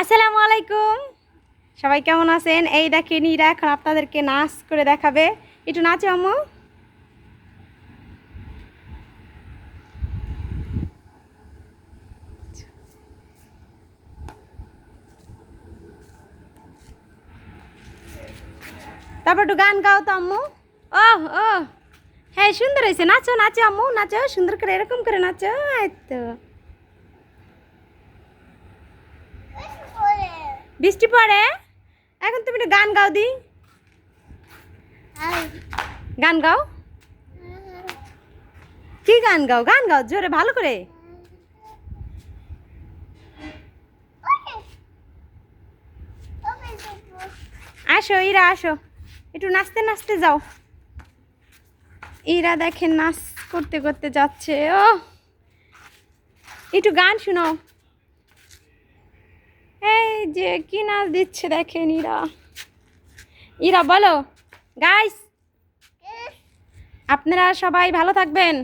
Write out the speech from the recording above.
আসসালামু আলাইকুম। সবাই কেমন আছেন? এই দেখেন ইরা এখন আপনাদেরকে নাচ করে দেখাবে। একটু নাচো, আম্মু। তারপর একটু গান গাও তো, আম্মু। ও ও হ্যাঁ সুন্দর হয়েছে। নাচো নাচো, আম্মু, নাচো। সুন্দর করে, এরকম করে নাচো। এই তো। বৃষ্টি পড়ে? এখন তুমি গান গাও দি। গান গাও। কি গান গাও? গান গাও জোরে ভালো করে। আসো ইরা আসো। একটু নাচতে নাচতে যাও। ইরা দেখেন নাচ করতে করতে যাচ্ছে ও। একটু গান শোনাও। এই যে কি নাচ দিচ্ছে দেখেন ইরা। ইরা বলো। গাইস আপনারা সবাই ভালো থাকবেন।